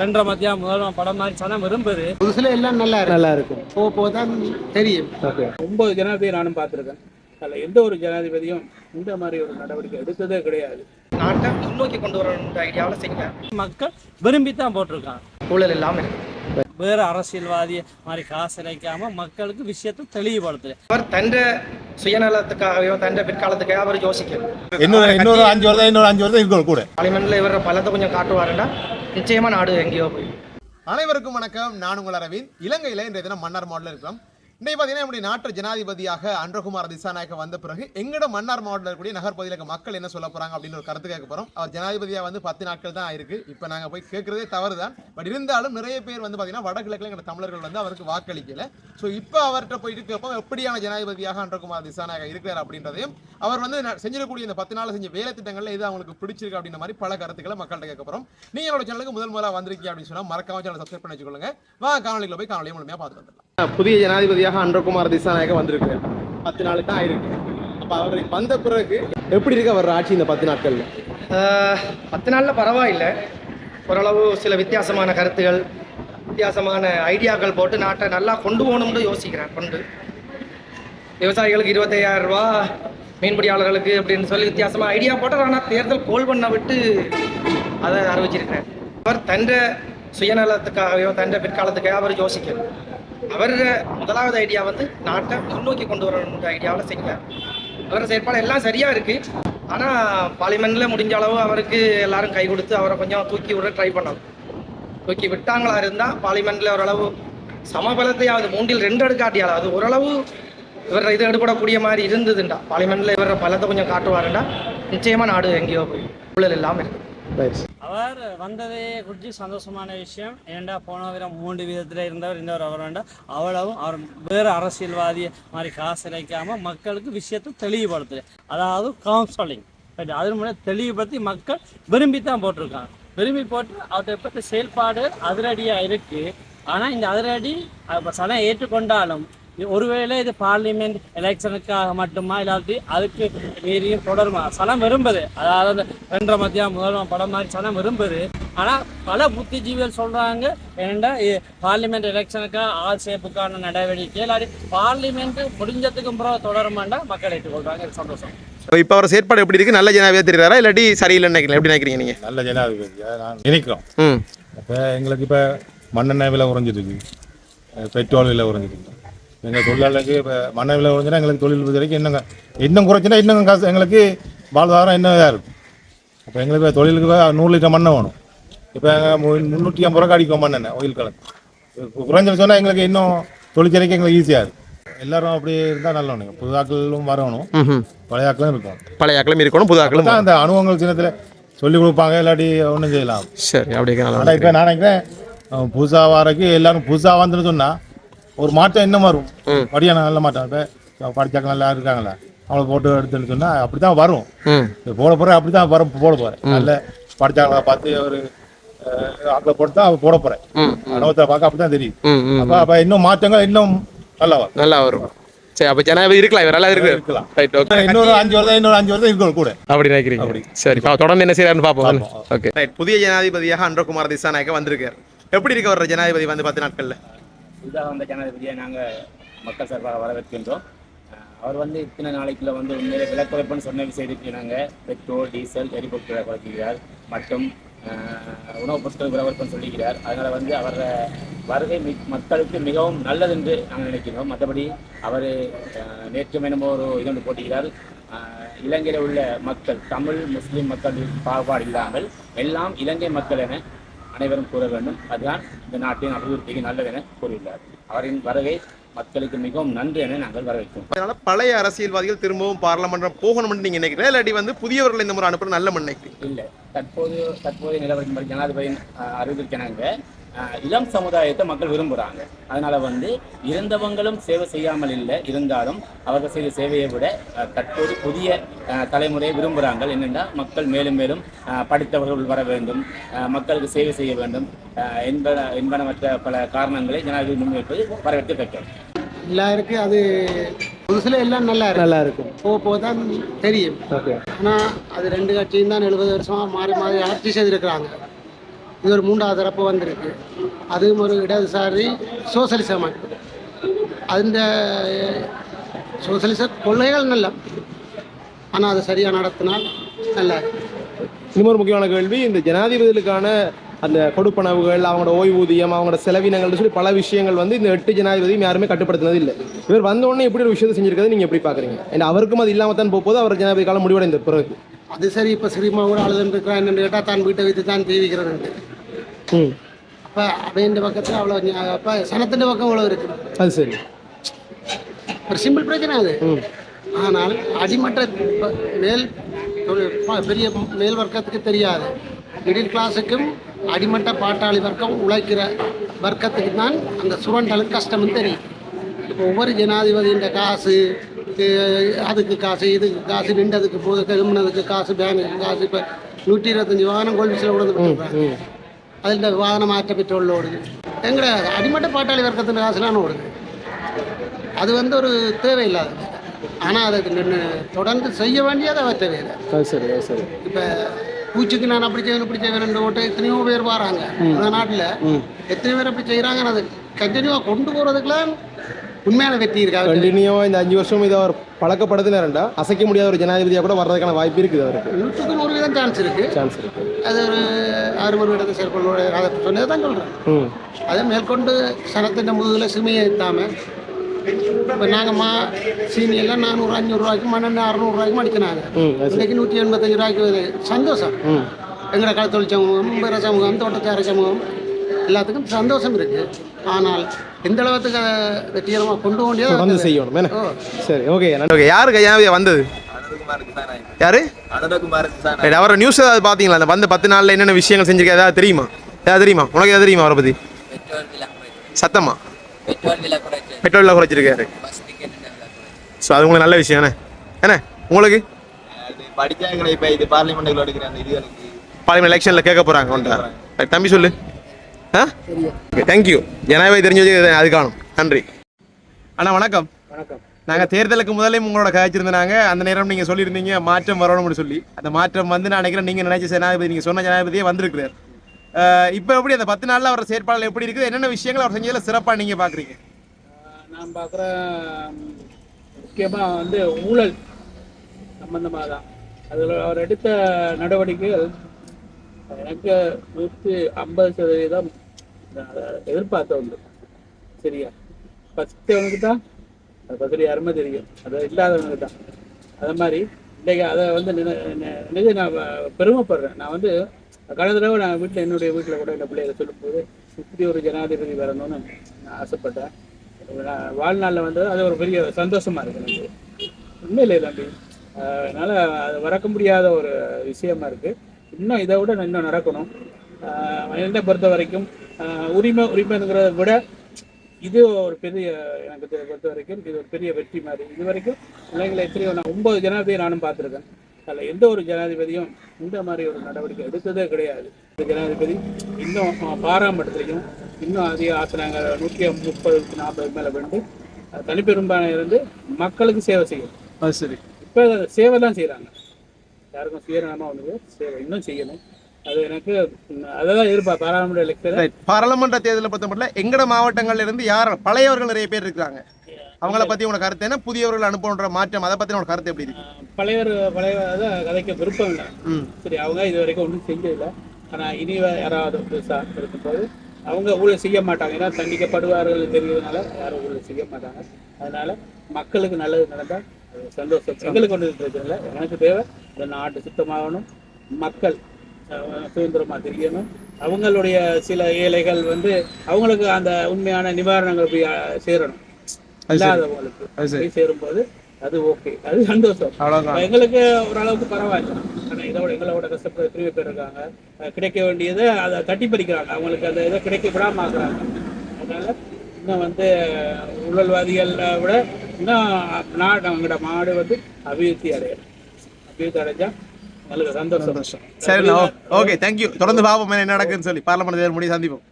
ரெண்டரை மத்தியம் முதல்வன் படம் மாதிரி சனம் விரும்புது. புதுசுல எல்லாம் நல்லா இருக்கு. நல்லா இருக்கும் போக போக தான் தெரியும். ஒன்பது ஜனாதிபதி நானும் பார்த்துருக்கேன். அதில் எந்த ஒரு ஜனாதிபதியும் இந்த மாதிரி ஒரு நடவடிக்கை எடுத்ததே கிடையாது. நாட்டை முன்னோக்கி கொண்டு வரணுன்ற ஐடியாவில் செய்யல. மக்கள் விரும்பி தான் போட்டிருக்காங்க. ஊழல் இல்லாமல் இருக்கு. வேறு அரசியல்வாதி மாதிரி காசு இறைக்காம மக்களுக்கு விஷயத்தை தெளிவுபடுத்துது. அவர் தன்ற சுயநலத்துக்காகவோ தன்ற பிற்காலத்துக்காக அவர் யோசிக்கணும் இன்னொரு இன்னொரு அஞ்சு வருஷம் இன்னொரு அஞ்சு வருஷம் இருக்கணும் கூட. பார்லிமெண்ட்ல இவர பலத்தை கொஞ்சம் காட்டுவாருன்னா நிச்சயமா நாடு எங்கேயோ போய். அனைவருக்கும் வணக்கம். நான் உங்கள் அரவிந்த். இலங்கையில் இன்றைய தினம் மன்னார் மாவட்டத்தில் இருக்கிறோம். இன்றைக்கு பார்த்தீங்கன்னா நம்முடைய நாட்டு ஜனாதிபதியாக அன்றகுமார் திசாநாயக்க வந்த பிறகு எங்கட மன்னார் மாவட்டத்தில் இருக்கக்கூடிய நகர்பகுதியில் இருக்க மக்கள் என்ன சொல்ல போகிறாங்க அப்படின்னு ஒரு கருத்து கேட்க போகிறோம் அவர் ஜனாதிபதியாக வந்து பத்து நாட்கள் தான் ஆயிருக்கு. இப்போ நாங்கள் போய் கேட்குறதே தவறு தான் பட் இருந்தாலும் நிறைய பேர் வந்து பார்த்தீங்கன்னா வடகிழக்கில் எங்கள் தமிழர்கள் வந்து அவருக்கு வாக்களிக்கல. ஸோ இப்போ அவர்கிட்ட போயிட்டு கேட்போம். எப்படியான ஜனாதிபதியாக அன்றகுமார் திசாநாயகா இருக்கிறார் அப்படின்றதையும் அவர் வந்து செஞ்சிடக்கூடிய இந்த பத்து நாள் செஞ்ச வேலை திட்டங்கள்ல எது அவங்களுக்கு பிடிச்சிருக்கு அப்படின்ற மாதிரி பல கருத்துக்களை மக்கள்கிட்ட கேட்க போறோம். நீங்க என்னோட சேனலுக்கு முதல் முதலாக வந்திருக்கீங்க அப்படின்னு சொன்னா மறக்காம சேனல் சப்ஸ்கிரைப் பண்ணி வச்சுக்கொள்ளுங்க வா காணொலிக்குள்ள போய் காணொலியை முழுமையாக பார்த்துட்டு வந்துடலாம். புதிய ஜனாதிபதியாக அன்றகுமார் திசாநாயக வந்திருக்கு பத்து நாளுக்கு தான் ஆயிருக்கு. அப்ப அவர் வந்த பிறகு எப்படி இருக்கு அவர் ஆட்சி இந்த பத்து நாட்கள்ல? ஆஹ், பத்து நாளில் பரவாயில்லை. ஓரளவு சில வித்தியாசமான கருத்துகள் வித்தியாசமான ஐடியாக்கள் போட்டு நாட்டை நல்லா கொண்டு போகணும்னு யோசிக்கிறேன் கொண்டு. விவசாயிகளுக்கு இருபத்தையாயிரம் ரூபா மீன்பிடியாளர்களுக்கு அப்படின்னு சொல்லி வித்தியாசமாக ஐடியா போட்டார். ஆனால் தேர்தல் கோல் பண்ண விட்டு அதை அறிவிச்சிருக்கிறேன் அவர் தன்ற சுயநலத்துக்காகவோ தன்ற பிற்காலத்துக்காக அவர் யோசிக்கணும் அவர் முதலாவது ஐடியா வந்து நாட்டை முன்னோக்கி கொண்டு வரணுன்ற ஐடியாவில் செய்யல அவர் செயற்பாடு எல்லாம் சரியாக இருக்குது ஆனால் பார்லிமெண்ட்ல முடிஞ்ச அளவு அவருக்கு எல்லாரும் கை கொடுத்து அவரை கொஞ்சம் தூக்கி விட ட்ரை பண்ணணும். தூக்கி விட்டாங்களா இருந்தால் பார்லிமெண்ட்ல ஓரளவு சமபலத்தையாவது மூன்றில் ரெண்டு எடுக்காட்டியாவது ஓரளவு இவர் இது எடுபடக்கூடிய மாதிரி இருந்ததுண்டா. பார்லிமெண்ட்ல இவர பலத்தை கொஞ்சம் காட்டுவாருண்டா. நிச்சயமா நாடு எங்கேயோ போய் ஊழல் இல்லாம இருக்கு. அவர் வந்ததே குறித்து சந்தோஷமான விஷயம். ஏன்டா போன விதம் மூன்று விதத்தில் இருந்தவர் இந்த அவர் வேண்டாம் அவ்வளவும் அவர் வேறு அரசியல்வாதி மாதிரி காசு இறைக்காம மக்களுக்கு விஷயத்தை தெளிவுபடுத்துது. அதாவது கவுன்சிலிங் ரைட் அதன் மூலம் தெளிவுபடுத்தி மக்கள் விரும்பி தான் போட்டிருக்காங்க. விரும்பி போட்டு அவர்கிட்ட பற்றி செயல்பாடு அதிரடியாக இருக்குது ஆனால் இந்த அதிரடி இப்போ சனம் ஏற்றுக்கொண்டாலும் ஒருவேளை இது பார்லிமெண்ட் எலெக்ஷனுக்காக மட்டுமா இல்லாட்டி அதுக்கு மீறியும் தொடருமா? சனம் விரும்புது. அதாவது அந்த ரெண்டரை மத்தியம் முதல்வன் படம் மாதிரி சனம் விரும்புது. ஆனால் பல புத்திஜீவிகள் சொல்கிறாங்க ஏன்டா பார்லிமெண்ட் எலெக்ஷனுக்காக ஆள் சேர்ப்புக்கான நடவடிக்கை இல்லாட்டி பார்லிமெண்ட் முடிஞ்சதுக்கு பிறகு தொடருமாண்டா மக்கள் ஏற்றுக்கொள்கிறாங்க சந்தோஷம். இப்போ அவர் செயற்பாடு எப்படி இருக்கு? நல்ல ஜனாதிபதி தெரியுறாரா இல்லாட்டி சரியில்லைன்னு நினைக்கிறீங்க எப்படி நினைக்கிறீங்க நீங்க? நல்ல ஜனாதிபதியாக நான் நினைக்கிறோம். ம். இப்போ எங்களுக்கு இப்போ மண்ணெண்ணெய் விலை குறைஞ்சிருக்கு அஹ் பெட்ரோல் விலை குறைஞ்சிருக்கு எங்கள் தொழிலாளருக்கு இப்போ மண்ணெண்ணெய் விலை குறைஞ்சினா எங்களுக்கு தொழில் வரைக்கும் இன்னும் இன்னும் குறைச்சினா இன்னும் காசு எங்களுக்கு வாழ்வாதாரம் இன்னும் இதாக இருக்கும். அப்போ எங்களுக்கு தொழிலுக்கு நூறு லிட்டர் மண்ணெய் வேணும். இப்போ முந்நூற்றி ஐம்பது ரூபா அடிக்கும் மண்ணெண்ணெய் ஒயில் கலந்து குறைஞ்சது சொன்னால் எங்களுக்கு இன்னும் தொழிற்சலைக்கு எங்களுக்கு ஈஸியாக இருக்கும். எல்லாரும் அப்படி இருந்தால் நல்லவனுங்க. புது ஆட்களும் வரணும். பழைய ஆட்களும் இருக்கும் பழைய ஆக்களும் இருக்கணும் புது ஆக்களும் அந்த அனுபவங்கள் சின்னத்தில் சொல்லிக் கொடுப்பாங்க இல்லாட்டி ஒன்றும் செய்யலாம். சரி நல்லா ஆனால் இப்போ நான் நினைக்கிறேன் அஹ் புதுசா வரக்கு எல்லாரும் புதுசாக வந்துன்னு சொன்னால் ஒரு மாற்றம் இன்னும் வரும். ம். படியான நல்ல மாற்றம். இப்போ படித்தாக்க நல்லா இருக்காங்களா? அவங்கள போட்டு எடுத்துன்னு சொன்னால் அப்படி தான் வரும் போட போகிறேன் அப்படி தான் வர போட போகிறேன் நல்ல படித்தாங்களா பார்த்து ஒரு ஆக்களை போட்டு தான் போட போகிறேன் ம் அனுபவத்தை பார்க்க அப்படி தான் தெரியுது ம் ம் அப்போ அப்போ இன்னும் மாற்றங்கள் இன்னும் நல்லா வரும். நல்லா வரும். சரி அப்போ ஜனாதிபதி இருக்கலாம் இவர் நல்லா இருக்கு இருக்கலாம். ரைட் ஓகே இன்னொரு அஞ்சு வருஷம் இன்னொரு அஞ்சு வருஷம் இருக்கணும் கூட. அப்படி நினைக்கிறீங்க? சரி பா தொடர்ந்து என்ன செய்யறாருன்னு பார்ப்போம். ஓகே ரைட் புதிய ஜனாதிபதியாக அன்றகுமார் திசாநாயக்க வந்திருக்கார். எப்படி இருக்கு அவர் ஜனாதிபதி வந்து பத்து நாட்கள்ல? புதிதாக வந்த ஜனாதிபதியை நாங்கள் மக்கள் சார்பாக வரவேற்கின்றோம். அவர் வந்து இத்தனை நாளைக்குள்ள வந்து உண்மையிலே விலை குறைப்புன்னு சொன்ன விஷயத்துக்கு நாங்கள் பெட்ரோல் டீசல் எரிபொருட்களை குறைக்கிறார். மற்றும் உணவுப் பொருட்கள் விலை குறைப்புன்னு சொல்லிக்கிறார். அதனால் வந்து அவரோட வருகை மி- மக்களுக்கு மிகவும் நல்லது என்று நாங்கள் நினைக்கிறோம். மற்றபடி அவர் நேற்று என்னமோ ஒரு இது ஒன்று போட்டுகிறார் இலங்கையில் உள்ள மக்கள் தமிழ் முஸ்லீம் மக்கள் பாகுபாடு இல்லாமல் எல்லாம் இலங்கை மக்கள் என அனைவரும் கூற வேண்டும். அதுதான் இந்த நாட்டின் அபிவிருத்திக்கு நல்லது என கூறியுள்ளார். அவரின் வருகை மக்களுக்கு மிகவும் நன்றி என நாங்கள் வரவேற்கிறோம். அதனால பழைய அரசியல்வாதிகள் திரும்பவும் பாராளுமன்றம் போகணும்னு நீங்க நினைக்கிறீங்களா? இல்லாட்டி வந்து புதியவர்கள் இந்த முறை அனுப்புற நல்ல நினைக்கிறீங்க இல்லை தற்போது தற்போதைய நிலவரத்தின்படி ஜனாதிபதியின் அஹ், இளம் சமுதாயத்தை மக்கள் விரும்புகிறாங்க அதனால வந்து இருந்தவங்களும் சேவை செய்யாமல் இல்லை இருந்தாலும் அவர்கள் செய்த சேவையை விட தற்போது புதிய தலைமுறையை விரும்புகிறாங்க என்னென்னா மக்கள் மேலும் மேலும் படித்தவர்கள் வர வேண்டும் மக்களுக்கு சேவை செய்ய வேண்டும் என்பன என்பனமற்ற பல காரணங்களை ஜனாதிபதி முன்வைப்பது வரவேற்கத்தக்கது எல்லாருக்கு அது புதுசுல எல்லாம் நல்லா நல்லா இருக்கும். போக போக தான் தெரியும். ஓகே. ஆனா அது ரெண்டு கட்சியும் தான் எழுபது வருஷமா மாறி மாறி ஆட்சி செய்திருக்கிறாங்க. இது ஒரு மூன்றாவது தரப்பு வந்திருக்கு. அதுவும் ஒரு இடதுசாரி சோசலிச அமைப்பு. அந்த சோசலிச கொள்கைகள் நல்ல. ஆனால் அது சரியாக நடத்தினால் நல்லா. இன்னொரு முக்கியமான கேள்வி இந்த ஜனாதிபதிகளுக்கான அந்த கொடுப்பனவுகள் அவங்களோட ஓய்வூதியம் அவங்களோட செலவினங்கள்னு சொல்லி பல விஷயங்கள் வந்து இந்த எட்டு ஜனாதிபதியும் யாருமே கட்டுப்படுத்தினது இல்லை. இவர் வந்த உடனே இப்படி ஒரு விஷயத்தை செஞ்சிருக்கிறது நீங்க எப்படி பாக்குறீங்க? ஏன்னா அவருக்கும் அது இல்லாம தான் போகுது அவர் ஜனாதிபதி காலம் முடிவடைந்த பிறகு. அது சரி இப்போ சினிமா கூட அழுதுன்னு இருக்கிறான் கேட்டால் தான் வீட்டை வைத்து தான் ஜீவிக்கிறேன் ம் அப்போ அவன் பக்கத்தில் அவ்வளோ அப்போ சனத்தின் பக்கம் அவ்வளோ இருக்குது அது சரி. ஒரு சிம்பிள் பிரச்சனை அது. ஆனால் அடிமட்ட மேல் பெரிய மேல் வர்க்கத்துக்கு தெரியாது. மிடில் கிளாஸுக்கும் அடிமட்ட பாட்டாளி வர்க்கம் உழைக்கிற வர்க்கத்துக்கு தான் அந்த சுரண்டலுக்கு கஷ்டம்னு தெரியும். இப்போ ஒவ்வொரு ஜனாதிபதியின் காசு அதுக்கு காசு இதுக்கு காசு நின்றதுக்கு போது கிளம்புனதுக்கு காசு பேனுக்கு காசு இப்போ நூற்றி இருபத்தஞ்சி வாகனம் கோல்பிஸில் விழுந்து அதில் வாகனம் மாற்ற பெட்ரோலில் ஓடுது எங்கட அடிமட்ட பாட்டாளி வர்க்கத்தின் காசுலாம் ஓடுது அது வந்து ஒரு தேவையில்லாதது ஆனால் அதை நின்னு தொடர்ந்து செய்ய வேண்டியது அவ தேவையில்லை சரி சரி இப்போ பூச்சிக்கு நான் அப்படி செய்வேன் இப்படி செய்வேன் ஓட்ட எத்தனையோ பேர் வராங்க அந்த நாட்டில் எத்தனை பேர் அப்படி செய்கிறாங்க அதை கண்டினியூவாக கொண்டு போகிறதுக்கெல்லாம் உண்மையான வெற்றி இருக்காது கண்டினியூவா இந்த அஞ்சு வருஷம் இதை அவர் பழக்கப்படுத்தினாருண்டா. அசைக்க முடியாத ஒரு ஜனாதிபதியா கூட வர்றதுக்கான வாய்ப்பு இருக்குது அவருக்கு. நூற்றுக்கு நூறு வீதம் சான்ஸ் இருக்குது சான்ஸ் இருக்கு. அது ஒரு அறுபது இடத்தை செயற்கொள்ள அதை சொன்னதை தான் சொல்கிறேன் அதை மேற்கொண்டு சனத்தின் முதுகில் சுமையை ஏற்றாமல் இப்போ நாங்கள் மா சீனியெல்லாம் நானூறு அஞ்சூறுரூவாய்க்கு மண்ணெண்ணெய் அறநூறுவாய்க்கு சரி இன்றைக்கு நூற்றி எண்பத்தஞ்சு ரூபாய்க்கு சந்தோஷம். எங்களோட களத்தொழில் சமூகம் பிற சமூகம் தோட்டச்சார சமூகம் எல்லாத்துக்கும் சந்தோஷம் இருக்குது ஆனால் எந்த அளவுக்கு வெற்றிகரமாக கொண்டு வேண்டியது செய்யணும். என்ன? ஓ. சரி ஓகே ஓகே யாரு ஜனாதிபதியா வந்தது? யாரு? ரைட், அவரோட நியூஸ் ஏதாவது பார்த்தீங்களா? அந்த வந்து பத்து நாளில் என்னென்ன விஷயங்கள் செஞ்சிருக்கா ஏதாவது தெரியுமா? ஏதாவது தெரியுமா? உனக்கு ஏதாவது தெரியுமா அவரை பற்றி பெட்ரோல் விலை குறைச்சு சத்தமா? பெட்ரோல் விலை குறைச்சிருக்காரு. ஸோ அது உங்களுக்கு நல்ல விஷயம் என்ன? என்ன? உங்களுக்கு? படிச்சாங்க இப்ப இது பார்லிமெண்ட்ல எடுக்கிற அந்த இது பார்லிமெண்ட் எலெக்ஷனில் கேட்க போகிறாங்க தம்பி சொல்லு. ஆ? தேங்க்யூ ஜனாதிபதி தெரிஞ்சு வச்சு அது காணும். நன்றி. அண்ணா வணக்கம். வணக்கம். நாங்கள் தேர்தலுக்கு முதலே உங்களோட கதைச்சிருந்தாங்க அந்த நேரம் நீங்கள் சொல்லியிருந்தீங்க மாற்றம் வரணும்னு சொல்லி. அந்த மாற்றம் வந்து நான் நினைக்கிறேன் நீங்கள் நினைச்ச ஜனாதிபதி நீங்கள் சொன்ன ஜனாதிபதியே வந்திருக்கிறார். இப்போ எப்படி அந்த பத்து நாளில் அவர் செயற்பாடுகள் எப்படி இருக்குது? என்னென்ன விஷயங்கள் அவர் செஞ்சதில் சிறப்பாக நீங்கள் பார்க்குறீங்க நான் பார்க்குறேன் முக்கியமாக வந்து ஊழல் சம்பந்தமாக தான் அதில் அவர் எடுத்த நடவடிக்கைகள் எனக்கு நூற்றி ஐம்பது சதவீதம் நான் எதிர்பார்த்த உண்டு சரியா? ஃபஸ்ட்டவனுக்கு தான் அது பற்றி யாருமே தெரியும். அது இல்லாதவனுக்கு தான். அது மாதிரி இன்றைக்கி அதை வந்து நினை நினைச்சு நான் பெருமைப்படுறேன். நான் வந்து கடந்த தடவை நான் வீட்டில் என்னுடைய வீட்டில் கூட இந்த பிள்ளைகளை சொல்லும்போது இப்படி ஒரு ஜனாதிபதி வரணும்னு நான் ஆசைப்பட்டேன். நான் வாழ்நாளில் வந்தது அது ஒரு பெரிய சந்தோஷமாக இருக்குது எனக்கு. உண்மையிலே தம்பி. அதனால் அது மறக்க முடியாத ஒரு விஷயமா இருக்குது இன்னும் இதை விட இன்னும் நடக்கணும். என்னை பொறுத்த வரைக்கும் உரிமை உரிமைங்கிறத விட இது ஒரு பெரிய எனக்கு பொறுத்த வரைக்கும் இது ஒரு பெரிய வெற்றி மாதிரி. இது வரைக்கும் பிள்ளைங்களை எத்தனையோ நான் ஒன்பது ஜனாதிபதியை நானும் பார்த்துருக்கேன். அதில் எந்த ஒரு ஜனாதிபதியும் இந்த மாதிரி ஒரு நடவடிக்கை எடுத்ததே கிடையாது. இந்த ஜனாதிபதி இன்னும் பாராமட்டத்திலையும் இன்னும் அதிக ஆசனங்கள் நூற்றி முப்பது நாற்பது மேலே வந்து அஹ், தனிப்பெரும்பான்மை இருந்து மக்களுக்கு சேவை செய்யும். அது சரி. இப்போ சேவை தான் செய்கிறாங்க யாருக்கும் சுயநலமாக ஒன்று சேவை இன்னும் செய்யணும். அது எனக்கு ம், அதை தான் எதிர்பார்ப்பேன் பாராளுமன்ற எலெக்ஷன் பாராளுமன்ற தேர்தலை பொறுத்த மட்டும் எங்கட மாவட்டங்கள்ல இருந்து யார் பழையவர்கள் நிறைய பேர் இருக்கிறாங்க. அவங்கள பத்தி உனக்கு கருத்து என்ன? புதியவர்கள் அனுப்புன்ற மாற்றம் அதை பத்தி உனக்கு கருத்து எப்படி இருக்கு? பழையவர் பழைய கதைக்க விருப்பம் இல்லை. சரி அவங்க இது வரைக்கும் ஒன்றும் செஞ்சதில்லை. ஆனால் இனி யாராவது புதுசாக இருக்கும்போது அவங்க ஊழல் செய்ய மாட்டாங்க. ஏன்னா தண்டிக்கப்படுவார்கள் தெரியுறதுனால யாரும் ஊழல் செய்ய மாட்டாங்க. அதனால மக்களுக்கு நல்லது நடந்தால் சந்தோஷம். எங்களுக்கு ஒன்றும் பிரச்சனை இல்லை. எனக்கு தேவை இந்த நாட்டு சுத்தமாகணும். மக்கள் அஹ், சுதந்திரமா தெரியணும் அவங்களுடைய சில ஏழைகள் வந்து அவங்களுக்கு அந்த உண்மையான நிவாரணங்கள் போய் சேரணும். இல்லாதவங்களுக்கு அது சரி. போய் சேரும்போது அது ஓகே. அது சந்தோஷம். எங்களுக்கு ஓரளவுக்கு பரவாயில்ல. ஆனால் இதோட எங்களோட கஷ்டப்படுற எத்தனையோ பேர் இருக்காங்க. கிடைக்க வேண்டியதை அதை தட்டி பறிக்கிறாங்க அவங்களுக்கு அந்த இதை கிடைக்க விடாம ஆக்குறாங்க. அதனால இன்னும் வந்து ஊழல்வாதிகளை விட இன்னும் நாடு அவங்களோட மாடு வந்து அபிவிருத்தி அடையணும் அபிவிருத்தி அடைஞ்சா எங்களுக்கு சந்தோஷம் சரி ஓகே தேங்க்யூ தொடர்ந்து பாப்போம் என்ன நடக்குன்னு சொல்லி. பார்லமெண்ட் தேர்தல் முடிய சந்திப்போம்.